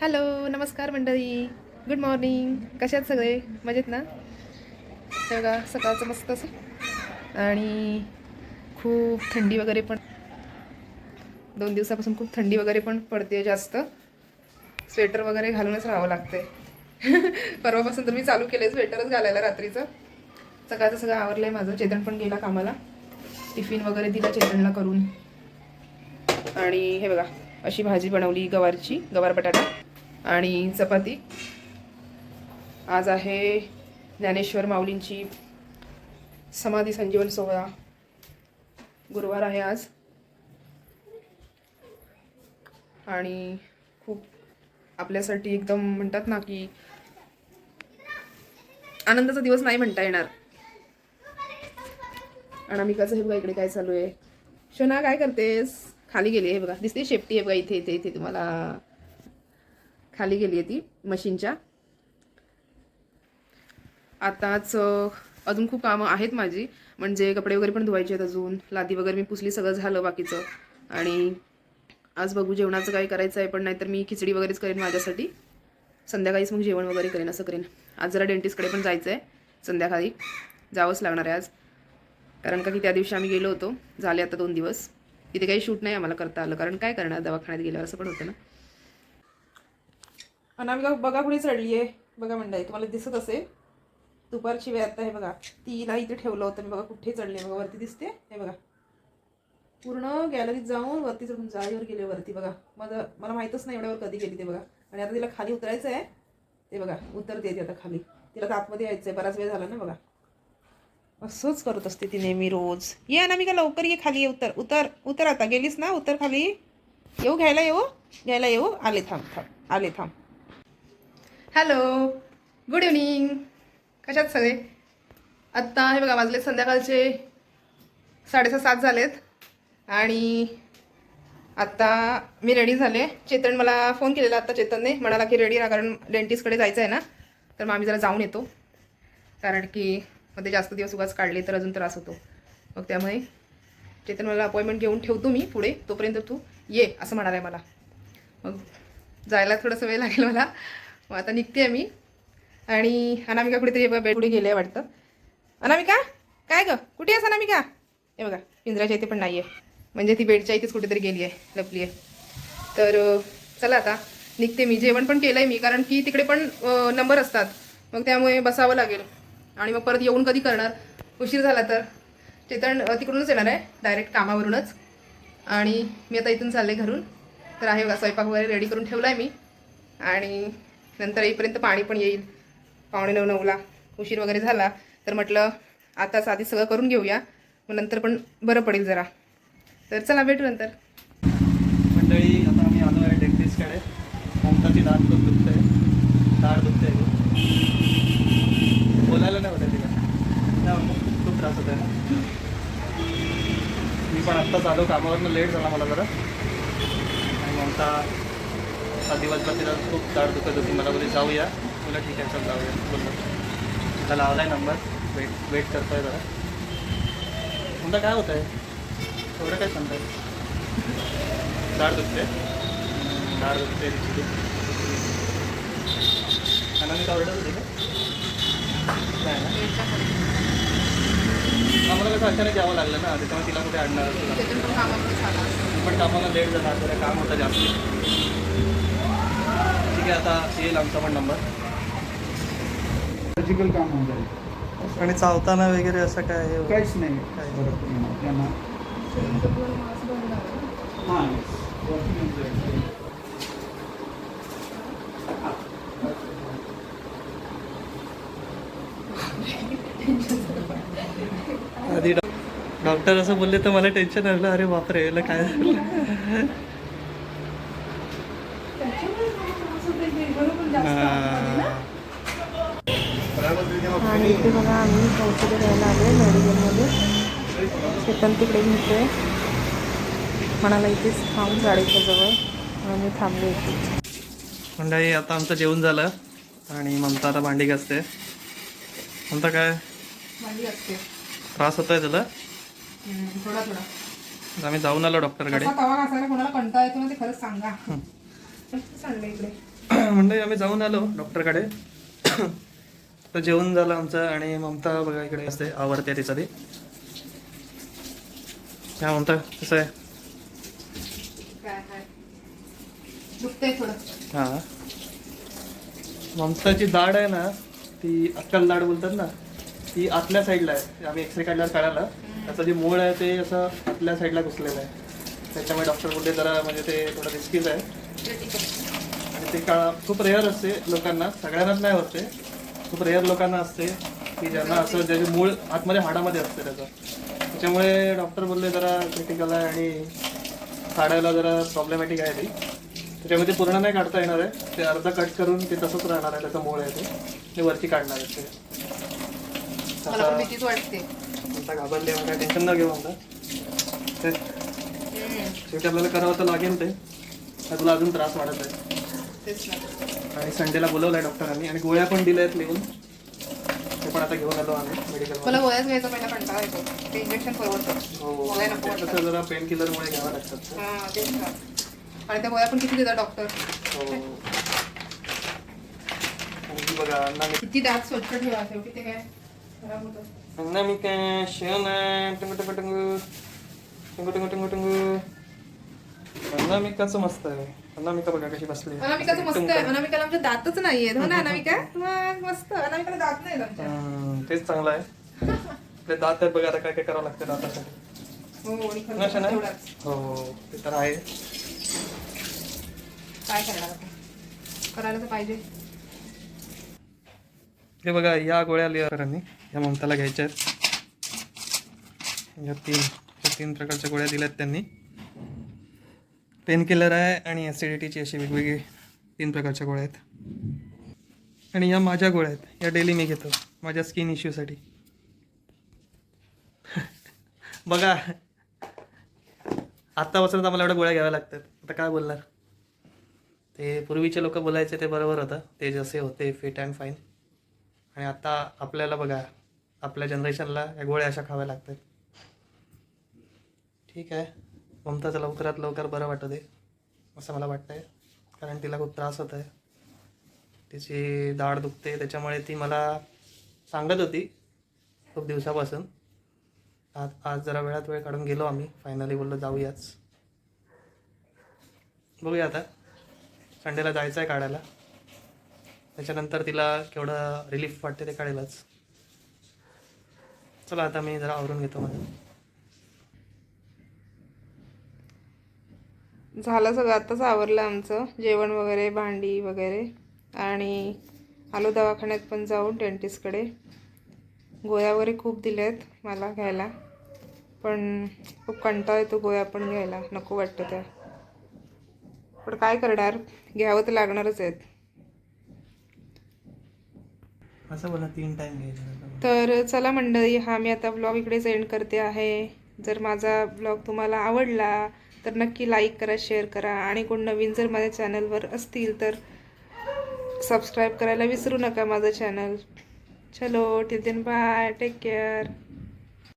Hello नमस्कार मंडळी. Good morning कशात सगळे? मजेत ना? हे बघा सकाळचं मस्त असं. आणि खूप थंडी वगैरे पण. दोन दिवसापासून खूप थंडी वगैरे पण पडते जास्त. स्वेटर वगैरे घालूनच राहावं लागते परवापासून तर मी चालू केले स्वेटरच घालायला रात्रीचं. सकाळचं सगळं आवरलं आहे माझं. चेतन पण गेला कामाला. टिफिन वगैरे दिला चेतनला करून. आणि हे बघा अशी भाजी बनवली गवारची गवार बटाटा. आणि चपाती. आज आहे ज्ञानेश्वर माऊलींची समाधी संजीवन सोहळा. गुरुवार आहे आज. आणि खूप आपल्यासाठी एकदम म्हणतात ना की आनंदाचा दिवस नाही म्हणता येणार. अनामिकाचं हे बघा इकडे काय चालू आहे. शोना काय करतेस? खाली गेली आहे बघा. दिसते शेपटी आहे बघा. इथे इथे इथे तुम्हाला. खाली गेली आहे ती मशीनच्या. आताच अजून खूप कामं आहेत माझी. म्हणजे कपडे वगैरे पण धुवायचे आहेत अजून. लादी वगैरे मी पुसली सगळं झालं बाकीचं. आणि आज बघू जेवणाचं काही करायचं आहे पण नाहीतर मी खिचडी वगैरेच करेन माझ्यासाठी. संध्याकाळीच मग जेवण वगैरे करेन असं करेन. आज जरा डेंटिस्टकडे पण जायचं आहे संध्याकाळी जावंच लागणार आहे आज. कारण का की त्या दिवशी आम्ही गेलो होतो. झाले आता दोन दिवस. तिथे काही शूट नाही आम्हाला करता आलं. कारण काय करणार? दवाखान्यात गेल्यावर असं पण होतं ना. अनामिका बघा कुठे चढली आहे बघा मंडळी तुम्हाला दिसत असेल. दुपारची वेळ आता हे बघा तिला इथे ठेवलं होतं. मी बघा कुठे चढले बघा वरती दिसते. हे बघा. पूर्ण गॅलरीत जाऊन वरती चढून जाळीवर गेले वरती बघा. माझं मला माहीतच नाही एवढ्यावर कधी गेली ते बघा. आणि आता तिला खाली उतरायचं आहे. ते बघा उतरते ती आता खाली. तिला तर आतमध्ये यायचं आहे बराच वेळ झाला ना बघा. असंच करत असते ती नेहमी रोज. ये अनामिका लवकर ये खाली ये उतर. उतर. उतर आता. गेलीस ना? उतर खाली. येऊ घ्यायला येऊ? घ्यायला येऊ? आले थांब थांब. आले थांब. हॅलो गुड इव्हनिंग कशात सगळे? आत्ता हे बघा वाजले संध्याकाळचे साडेसहा सात झालेत. आणि आत्ता मी रेडी झाले. चेतन मला फोन केलेला आत्ता चेतनने. म्हणाला की रेडी राहा कारण डेंटिस्टकडे जायचं आहे ना. तर मग आम्ही जरा जाऊन येतो. कारण की मध्ये जास्त दिवस उगाच काढले तर अजून त्रास होतो. मग त्यामुळे चेतन मला अपॉइंटमेंट घेऊन ठेवतो मी पुढे. तोपर्यंत तू ये असं म्हणाला आहे मला. मग जायला थोडंसं वेळ लागेल मला. मग आता निघते आहे मी. आणि अनामिका कुठेतरी बघा बेड कुठे गेले आहे वाटतं. अनामिका काय गं? कुठे आहेस अनामिका? हे बघा पिंजऱ्याच्या इथे पण नाही आहे म्हणजे ती बेडच्या इथेच कुठेतरी गेली आहे लपली आहे तर चला आता. निघते मी. जेवण पण केलं आहे मी कारण की तिकडे पण नंबर असतात. मग त्यामुळे बसावं लागेल. आणि मग परत येऊन कधी करणार? उशीर झाला तर. चेतन तिकडूनच येणार आहे डायरेक्ट कामावरूनच. आणि मी आता इथून चालले घरून. तर आहे बघा स्वयंपाक वगैरे रेडी करून ठेवला आहे मी. आणि नंतर येईपर्यंत पाणी पण येईल. पावणे नऊ नऊला. उशीर वगैरे झाला तर म्हटलं आताच आधी सगळं करून घेऊया. मग नंतर पण बरं पडेल जरा. तर चला भेटू नंतर. मंडळी आता आम्ही आलो आहे डेंटिस्टकडे. ममताची दात खूप दुखते दाढ दुखते बोलायला नाही वाटत तिला. खूप त्रास होत आहे मी पण आत्ताच आलो कामावरनं लेट झाला मला जरा. आणि ममता आता दिवसभर तिला खूप दाढ दुखत होती मला बोलली जाऊया. तुला ठीक आहे चल जाऊया. बोललो. आता लावला आहे नंबर वेट वेट करतोय जरा. तुमचं काय होत आहे एवढं काय सांगताय? दाढ दुखते दाढ दुखते तिची अनामिका ऑर्डर होती का? नाही ना? आम्हाला कसं अचानक यावं लागलं ना त्याच्यामुळे तिला कुठे आणणार पण कामाला लेट झाला जरा काम होतं जास्त. ठीक आहे आता येईल आमचा पण नंबर सर्जिकल काम होऊन जाईल. आणि चावताना वगैरे असं काय काहीच नाही. त्यांना हां. आधी डॉक्टर असं बोलले तर मला टेन्शन आलं. अरे बापरे याला काय झालं? आणि इथे बघा आम्ही औषधं घ्यायला आलो आहे मेडिकलमध्ये चेतन तिकडे घेतोय म्हणाला इथेच थांब गाडीच्या जवळ म्हणून मी थांबले इथे मंडळी आता आमचं जेवण झालं आणि ममता आता भांडी घासते. ममता काय? भांडी असते त्रास होतोय तुला? थोडा थोडा. आम्ही जाऊन आलो डॉक्टरकडे. कोणाला कंटाळा येतो ना ते खरंच सांगा. सांडलं इकडे. म्हणजे आम्ही जाऊन आलो डॉक्टरकडे. तर जेवण झालं आमचं आणि ममता बघा इकडे असते आवडते तिचं ते काय म्हणता कसं आहे? हां. ममताची दाढ आहे ना ती अक्कल दाढ बोलतात ना ती आतल्या साईडला आहे. आम्ही एक्सरे काढल्यावर कळालं. त्याचं जे मूळ आहे ते असं आतल्या साईडला घुसलेलं आहे. त्याच्यामुळे डॉक्टर बोलले जरा म्हणजे ते थोडं रिस्कीच आहे. ते का खूप रेअर असते लोकांना सगळ्यांनाच नाही होते खूप रेअर लोकांना असते की ज्यांना असं ज्याचे मूळ आतमध्ये हाडामध्ये असते त्याचं. त्याच्यामुळे डॉक्टर बोलले जरा क्रिटिकल आहे आणि काढायला जरा प्रॉब्लेमॅटिक आहे ती. त्याच्यामध्ये पूर्ण नाही काढता येणार आहे. ते अर्ध कट करून ते तसंच राहणार आहे त्याचं मूळ आहे ते. ते वरती काढणार आहे ते. मला पण आता भीतीच वाटते. आता घाबरले काय टेन्शन न घेऊ आता. ते शेवटी आपल्याला करावं तर लागेल ते. तुला अजून त्रास वाढत आहे. तेच ना. आणि संडेला बोलवलं आहे डॉक्टरांनी आणि गोळ्या पण दिल्या आहेत लिहून. ते पण आता घेऊन आलो आम्ही मेडिकल मला गोळ्याच घ्यायचा पहिला कंटाळा येतो. ते इंजेक्शन परवडतं. हो गोळ्या नको ते वाटतात. कसं जरा पेन किलरमुळे घ्यावं लागतात. ते. हा तेच ना. आणि त्या गोळ्या पण किती देतात डॉक्टर हो. आणि ही बघा किती दात स्वच्छ ठेवा शेवटी ते काय खराब होतं. अनामिका शेण टंगू टंगू टंगू टंगू टंगू टंगू टंगू. अनामिकाचं मस्त आहे. अनामिका बघा कशी बसली अनामिकाचं मस्त आहे. अनामिकाला आमचे दातच नाहीयेत. हो ना अनामिका? मग मस्त. अनामिकाला दात नाही आमच्या. हम्म, तेच चांगलं आहे. आपले दात आहेत बघा आता काय काय करावं लागतं दातासाठी. हो आणि खर्च ना, पण शना? तेवढाच. हो ते तर आहे. काय करणार आता? करायला तर पाहिजे. हे बघा या गोळ्या लिहारांनी या ममताला घ्यायच्या आहेत. या तीन या तीन प्रकारच्या गोळ्या दिल्यात त्यांनी. पेन किलर आहे आणि ॲसिडिटीची अशी वेगवेगळी तीन प्रकारच्या गोळ्या आहेत. आणि या माझ्या गोळ्या आहेत. या डेली मी घेतो. माझ्या स्किन इश्यूसाठी बघा. आत्तापासून आम्हाला एवढ्या गोळ्या घ्याव्या लागतात. आता काय बोलणार? ते पूर्वीचे लोक बोलायचे ते बरोबर होतं. ते जसे होते फिट अँड फाईन आणि आता आपल्याला बघा आपल्या जनरेशनला या गोळ्या अशा खाव्या लागतात. ठीक आहे? ममताचं लवकरात लवकर बरं वाटू दे असं मला वाटतं आहे कारण तिला खूप त्रास होत आहे तिची दाढ दुखते त्याच्यामुळे ती मला सांगत होती खूप दिवसापासून. आज आज जरा वेळात वेळ काढून गेलो आम्ही. फायनली बोललो जाऊयाच. बघूया आता. संडेला जायचं आहे काढायला. त्याच्यानंतर तिला केवढं रिलीफ वाटते ते कळेलच. चला आता मी जरा आवरून घेतो माझं झालं सगळं आत्ताच आवरलं आमचं. जेवण वगैरे भांडी वगैरे. आणि आलो दवाखान्यात पण जाऊन डेंटिस्टकडे गोळ्या वगैरे खूप दिल्यात मला घ्यायला. पण खूप कंटाळा येतो गोळ्या पण घ्यायला. नको वाटतं त्या. पण काय करणार? घ्यावं तर लागणारच आहेत. असं बोला तीन तर चला मंडळी हा मी आता ब्लॉग इकडे सेंड करते आहे. जर माझा ब्लॉग तुम्हाला आवडला तर नक्की लाईक करा शेअर करा. आणि कोण नवीन जर माझ्या चॅनलवर असतील तर सबस्क्राईब करायला विसरू नका माझं चॅनल चलो till then bye take care